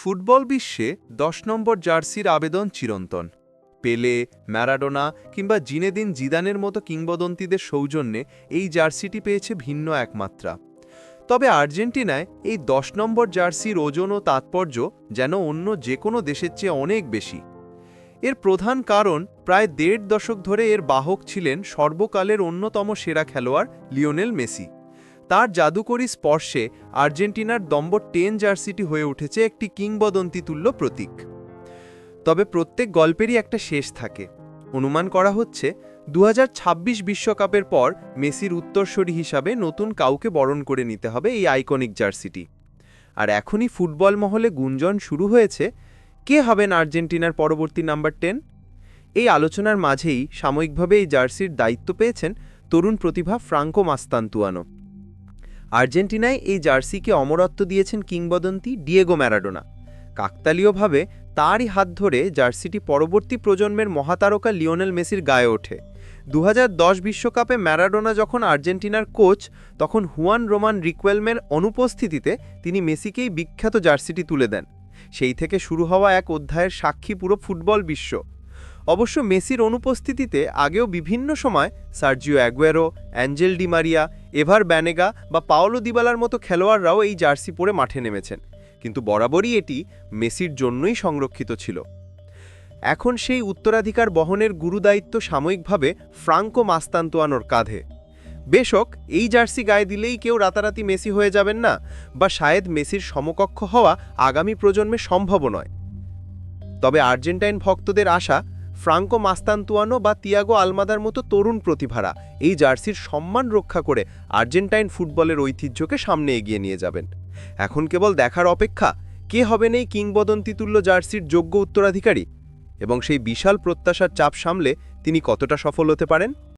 Football বিশ্বে দশ নম্বর জার্সির আবেদন চিরন্তন। পেলে, ম্যারাডোনা কিংবা জিনেদিন জিদানের মতো কিংবদন্তিদের সৌজন্যে এই জার্সিটি পেয়েছে ভিন্ন একমাত্রা। তবে আর্জেন্টিনায় এই দশ নম্বর জার্সির ওজন ও তাৎপর্য যেন অন্য যে কোনো দেশের চেয়ে অনেক বেশি। এর প্রধান কারণ প্রায় দেড় দশক ধরে এর বাহক ছিলেন সর্বকালের অন্যতম সেরা খেলোয়াড় লিওনেল মেসি। তার জাদুকরী স্পর্শে আর্জেন্টিনার দম্বর টেন জার্সিটি হয়ে উঠেছে একটি কিংবদন্তিতুল্য প্রতীক। তবে প্রত্যেক গল্পেরই একটা শেষ থাকে। অনুমান করা হচ্ছে দু বিশ্বকাপের পর মেসির উত্তরসূরি হিসাবে নতুন কাউকে বরণ করে নিতে হবে এই আইকনিক জার্সিটি। আর এখনই ফুটবল মহলে গুঞ্জন শুরু হয়েছে, কে হবেন আর্জেন্টিনার পরবর্তী নাম্বার টেন? এই আলোচনার মাঝেই সাময়িকভাবে এই জার্সির দায়িত্ব পেয়েছেন তরুণ প্রতিভা ফ্রাঙ্কো মাস্তান্তুয়ানো। আর্জেন্টিনায় এই জার্সিকে অমরত্ব দিয়েছেন কিংবদন্তি ডিয়েগো ম্যারাডোনা। কাকতালীয়ভাবে তারই হাত ধরে জার্সিটি পরবর্তী প্রজন্মের মহাতারকা লিওনেল মেসির গায়ে ওঠে। দু বিশ্বকাপে ম্যারাডোনা যখন আর্জেন্টিনার কোচ, তখন হুয়ান রোমান রিকুয়েলমের অনুপস্থিতিতে তিনি মেসিকেই বিখ্যাত জার্সিটি তুলে দেন। সেই থেকে শুরু হওয়া এক অধ্যায়ের সাক্ষী পুরো ফুটবল বিশ্ব। অবশ্য মেসির অনুপস্থিতিতে আগেও বিভিন্ন সময় Sergio Aguero, Angel Di Maria Ever Banega বা পাওলো দিবালার মতো খেলোয়াড়রাও এই জার্সি পরে মাঠে নেমেছেন। কিন্তু বরাবরই এটি মেসির জন্যই সংরক্ষিত ছিল। এখন সেই উত্তরাধিকার বহনের গুরুদায়িত্ব সাময়িকভাবে ফ্রাঙ্কো মাস্তান্তোয়ানোর কাঁধে। বেশক এই জার্সি গায়ে দিলেই কেউ রাতারাতি মেসি হয়ে যাবেন না বা শায়েদ মেসির সমকক্ষ হওয়া আগামী প্রজন্মে সম্ভব নয়। তবে আর্জেন্টাইন ভক্তদের আশা ফ্রাঙ্কো মাস্তান্তুয়ানো বা তিয়াগো আলমাদার মতো তরুণ প্রতিভারা এই জার্সির সম্মান রক্ষা করে আর্জেন্টাইন ফুটবলের ঐতিহ্যকে সামনে এগিয়ে নিয়ে যাবেন। এখন কেবল দেখার অপেক্ষা, কে হবেন এই কিংবদন্তিতুল্য জার্সির যোগ্য উত্তরাধিকারী? এবং সেই বিশাল প্রত্যাশার চাপ সামলে তিনি কতটা সফল হতে পারেন?